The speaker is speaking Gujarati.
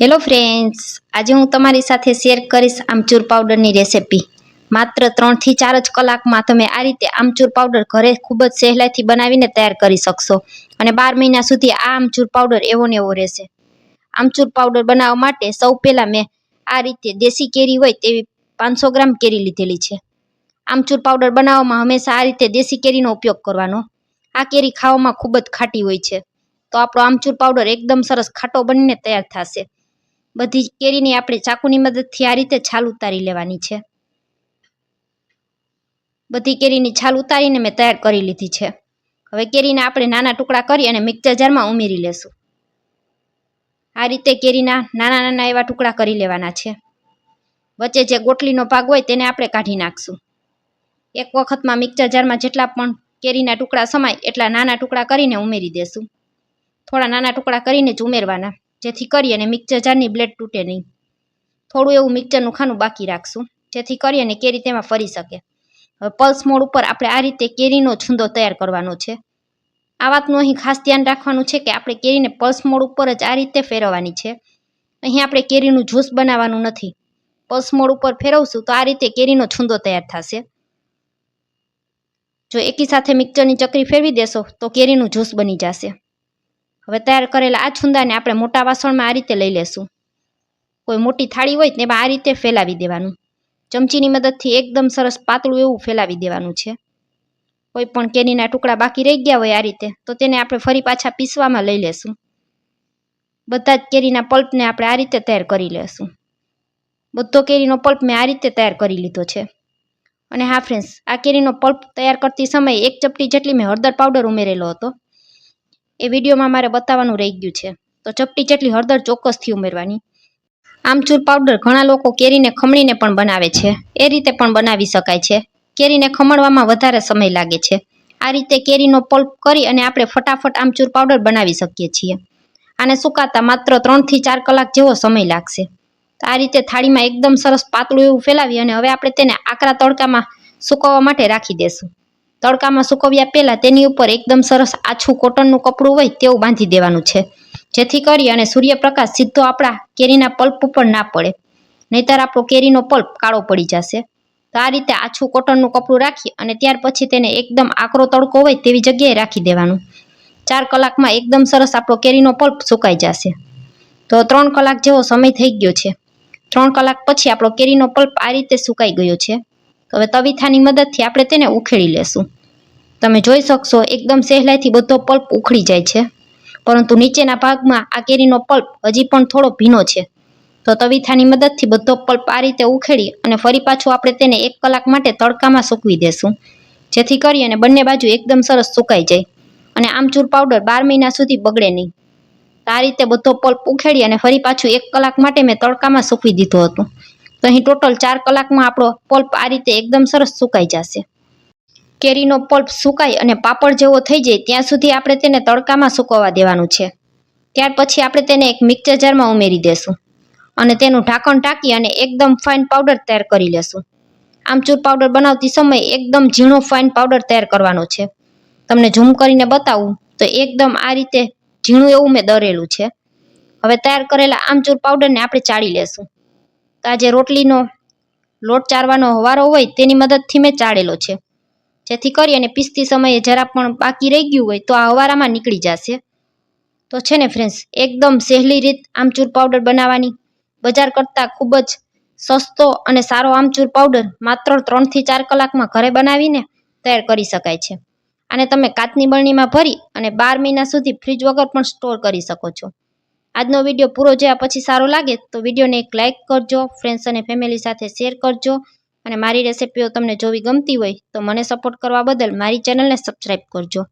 હેલો ફ્રેન્ડ્સ આજે હું તમારી સાથે શેર કરીશ આમચૂર પાવડરની રેસિપી માત્ર ત્રણથી ચાર જ કલાકમાં તમે આ રીતે આમચૂર પાવડર ઘરે ખૂબ જ સહેલાઈથી બનાવીને તૈયાર કરી શકશો અને બાર મહિના સુધી આ આમચૂર પાવડર એવો ને એવો રહેશે. આમચૂર પાવડર બનાવવા માટે સૌ પહેલાં મેં આ રીતે દેશી કેરી હોય તેવી પાંચસો ગ્રામ કેરી લીધેલી છે. આમચૂર પાવડર બનાવવામાં હંમેશા આ રીતે દેશી કેરીનો ઉપયોગ કરવાનો. આ કેરી ખાવામાં ખૂબ જ ખાટી હોય છે. તો આપણો આમચૂર પાવડર એકદમ સરસ ખાટો બનીને તૈયાર થશે. બધી કેરીની આપણે ચાકુની મદદથી આ રીતે છાલ ઉતારી લેવાની છે. બધી કેરીની છાલ ઉતારીને મેં તૈયાર કરી લીધી છે. હવે કેરીને આપણે નાના ટુકડા કરી અને મિક્સર જારમાં ઉમેરી લેશું. આ રીતે કેરીના નાના નાના એવા ટુકડા કરી લેવાના છે. વચ્ચે જે ગોટલીનો ભાગ હોય તેને આપણે કાઢી નાખશું. એક વખતમાં મિક્સર જારમાં જેટલા પણ કેરીના ટુકડા સમાય એટલા નાના ટુકડા કરીને ઉમેરી દેશું. થોડા નાના ટુકડા કરીને જ ઉમેરવાના. જેથી કરી અને મિક્સર જારની બ્લેડ તૂટે નહીં. થોડું એવું મિક્સરનું ખાનું બાકી રાખશું. જેથી કરી અને કેરી તેમાં ફરી શકે. હવે પલ્સ મોડ ઉપર આપણે આ રીતે કેરીનો છૂંદો તૈયાર કરવાનો છે. આ વાતનું અહીં ખાસ ધ્યાન રાખવાનું છે કે આપણે કેરીને પલ્સ મોડ ઉપર જ આ રીતે ફેરવવાની છે. અહીં આપણે કેરીનું જ્યુસ બનાવવાનું નથી. પલ્સ મોડ ઉપર ફેરવશું તો આ રીતે કેરીનો છૂંદો તૈયાર થશે. જો એકી સાથે મિક્સરની ચકરી ફેરવી દેશો તો કેરીનું જ્યુસ બની જશે. હવે તૈયાર કરેલા આ છુંદાને આપણે મોટા વાસણમાં આ રીતે લઈ લેશું. કોઈ મોટી થાળી હોય ને એમાં આ રીતે ફેલાવી દેવાનું. ચમચીની મદદથી એકદમ સરસ પાતળું એવું ફેલાવી દેવાનું છે. કોઈ પણ કેરીના ટુકડા બાકી રહી ગયા હોય આ રીતે, તો તેને આપણે ફરી પાછા પીસવામાં લઈ લેશું. બધા જ કેરીના પલ્પને આપણે આ રીતે તૈયાર કરી લેશું. બધો કેરીનો પલ્પ મેં આ રીતે તૈયાર કરી લીધો છે. અને હા ફ્રેન્ડ્સ આ કેરીનો પલ્પ તૈયાર કરતી સમયે એક ચપટી જેટલી મેં હળદર પાવડર ઉમેરેલો હતો. એ વિડીયોમાં મારે બતાવવાનું રહી ગયું છે. તો ચપટી જેટલી હળદર ચોક્કસથી ઉમેરવાની. આમચૂર પાવડર ઘણા લોકો કેરીને ખમણીને પણ બનાવે છે. એ રીતે પણ બનાવી શકાય છે. કેરીને ખમણવામાં વધારે સમય લાગે છે. આ રીતે કેરીનો પલ્પ કરી અને આપણે ફટાફટ આમચૂર પાવડર બનાવી શકીએ છીએ. આને સુકાતા માત્ર ત્રણથી ચાર કલાક જેવો સમય લાગશે. આ રીતે થાળીમાં એકદમ સરસ પાતળું એવું ફેલાવી અને હવે આપણે તેને આકરા તડકામાં સુકવવા માટે રાખી દેશું. તડકામાં સુકવ્યા પહેલાં તેની ઉપર એકદમ સરસ આછું કોટનનું કપડું હોય તેવું બાંધી દેવાનું છે. જેથી કરી અને સૂર્યપ્રકાશ સીધો આપણા કેરીના પલ્પ ઉપર ના પડે. નહીતર આપણો કેરીનો પલ્પ કાળો પડી જશે. તો આ રીતે આછું કોટનનું કપડું રાખી અને ત્યાર પછી તેને એકદમ આકરો તડકો હોય તેવી જગ્યાએ રાખી દેવાનું. ચાર કલાકમાં એકદમ સરસ આપણો કેરીનો પલ્પ સુકાઈ જશે. તો ત્રણ કલાક જેવો સમય થઈ ગયો છે. ત્રણ કલાક પછી આપણો કેરીનો પલ્પ આ રીતે સુકાઈ ગયો છે. તો હવે તવીથાની મદદથી આપણે તેને ઉખેડી લેશું. તમે જોઈ શકશો, એકદમ સહેલાઈથી બધો પલ્પ ઉખડી જાય છે. પરંતુ નીચેના ભાગમાં આ કેરીનો પલ્પ હજી પણ થોડો ભીનો છે. તો તવીથાની મદદથી બધો પલ્પ આ રીતે ઉખેડી અને ફરી પાછું આપણે તેને એક કલાક માટે તડકામાં સૂકવી દેશું. જેથી કરી અને બંને બાજુ એકદમ સરસ સુકાઈ જાય. અને આમચૂર પાવડર બાર મહિના સુધી બગડે નહીં. તો આ રીતે બધો પલ્પ ઉખેડી અને ફરી પાછું એક કલાક માટે મેં તડકામાં સૂકવી દીધું હતું. તો અહીં ટોટલ ચાર કલાકમાં આપણો પલ્પ આ રીતે એકદમ સરસ સુકાઈ જશે. કેરીનો પલ્પ સુકાય અને પાપડ જેવો થઈ જાય ત્યાં સુધી આપણે તેને તડકામાં સૂકવવા દેવાનું છે. ત્યાર પછી આપણે તેને એક મિક્સર જારમાં ઉમેરી દેશું અને તેનું ઢાંકણ ઢાંકી અને એકદમ ફાઇન પાવડર તૈયાર કરી લેશું. આમચૂર પાવડર બનાવતી સમયે એકદમ ઝીણો ફાઇન પાવડર તૈયાર કરવાનો છે. તમને ઝૂમ કરીને બતાવું તો એકદમ આ રીતે ઝીણું એવું મેં દરેલું છે. હવે તૈયાર કરેલા આમચૂર પાવડરને આપણે ચાળી લેશું. તો આજે રોટલીનો લોટ ચારવાનો હવારો હોય તેની મદદથી મેં ચાળેલો છે. જેથી કરી અને પીસતી સમયે જરા પણ બાકી રહી ગયું હોય તો આ હવારામાં નીકળી જશે. તો છે ને ફ્રેન્ડ્સ એકદમ સહેલી રીત આમચૂર પાવડર બનાવવાની. બજાર કરતાં ખૂબ જ સસ્તો અને સારો આમચૂર પાવડર માત્ર ત્રણથી ચાર કલાકમાં ઘરે બનાવીને તૈયાર કરી શકાય છે. આને તમે કાચની બરણીમાં ભરી અને બાર મહિના સુધી ફ્રીજ વગર પણ સ્ટોર કરી શકો છો. આજનો વીડિયો પૂરો જોયા પછી સારો લાગે તો વિડીયોને એક લાઇક કરજો ફ્રેન્ડ્સ અને ફેમિલી સાથે શેર કરજો. અને મારી રેસિપીઓ તમને જોવી ગમતી હોય તો મને સપોર્ટ કરવા બદલ મારી ચેનલને સબસ્ક્રાઈબ કરજો.